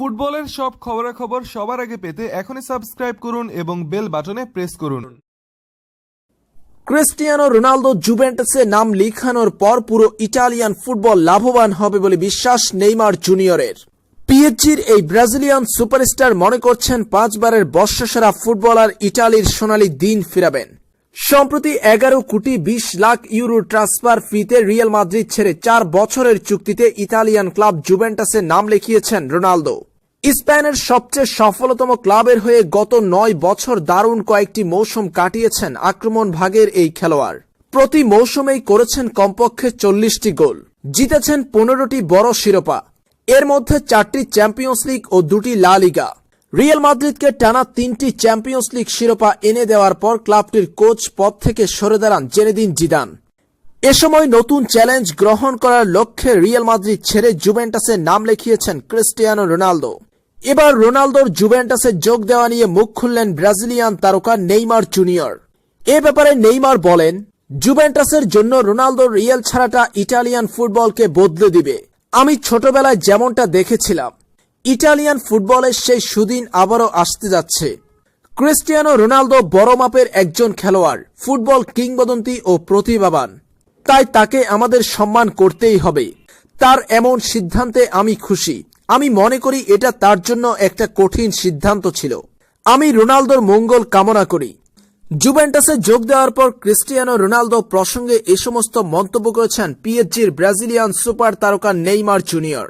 ফুটবলের সব খবরাখবর সবার আগে পেতে এখনই সাবস্ক্রাইব করুন এবং বেল বাটনে প্রেস করুন। ক্রিস্টিয়ানো রোনালদো জুভেন্টাসে নাম লিখানোর পর পুরো ইটালিয়ান ফুটবল লাভবান হবে বলে বিশ্বাস নেইমার জুনিয়রের। পিএইচজির এই ব্রাজিলিয়ান সুপারস্টার মনে করছেন পাঁচবারের বর্ষসেরা ফুটবলার ইটালির সোনালি দিন ফিরাবেন। সম্প্রতি এগারো কোটি বিশ লাখ ইউরো ট্রান্সফার ফিতে রিয়াল মাদ্রিদ ছেড়ে চার বছরের চুক্তিতে ইতালিয়ান ক্লাব জুভেন্টাসে নাম লিখিয়েছেন রোনালদো। স্পেনের সবচেয়ে সফলতম ক্লাবের হয়ে গত নয় বছর দারুণ কয়েকটি মৌসুম কাটিয়েছেন আক্রমণ ভাগের এই খেলোয়াড়। প্রতি মৌসুমেই করেছেন কমপক্ষে চল্লিশটি গোল। জিতেছেন পনেরোটি বড় শিরোপা। এর মধ্যে চারটি চ্যাম্পিয়ন্স লিগ ও দুটি লা লিগা। রিয়াল মাদ্রিদকে টানা তিনটি চ্যাম্পিয়ন্স লিগ শিরোপা এনে দেওয়ার পর ক্লাবটির কোচ পদ থেকে সরে দাঁড়ান জেনেদিন জিদান। এ সময় নতুন চ্যালেঞ্জ গ্রহণ করার লক্ষ্যে রিয়াল মাদ্রিদ ছেড়ে জুভেন্টাসে নাম লিখিয়েছেন ক্রিস্টিয়ানো রোনালদো। এবার রোনালদোর জুভেন্টাসে যোগ দেওয়া নিয়ে মুখ খুললেন ব্রাজিলিয়ান তারকা নেইমার জুনিয়র। এ ব্যাপারে নেইমার বলেন, জুভেন্টাসের জন্য রোনালদোর রিয়াল ছাড়াটা ইটালিয়ান ফুটবলকে বদলে দিবে। আমি ছোটবেলায় যেমনটা দেখেছিলাম, ইটালিয়ান ফুটবলের সেই সুদিন আবারও আসতে যাচ্ছে। ক্রিস্টিয়ানো রোনালদো বড় মাপের একজন খেলোয়াড়, ফুটবল কিংবদন্তি ও প্রতিভাবান। তাই তাকে আমাদের সম্মান করতেই হবে। তার এমন সিদ্ধান্তে আমি খুশি। আমি মনে করি এটা তার জন্য একটা কঠিন সিদ্ধান্ত ছিল। আমি রোনালদোর মঙ্গল কামনা করি। জুভেন্টাসে যোগ দেওয়ার পর ক্রিস্টিয়ানো রোনালদো প্রসঙ্গে এ সমস্ত মন্তব্য করেছেন পিএচজির ব্রাজিলিয়ান সুপার তারকা নেইমার জুনিয়র।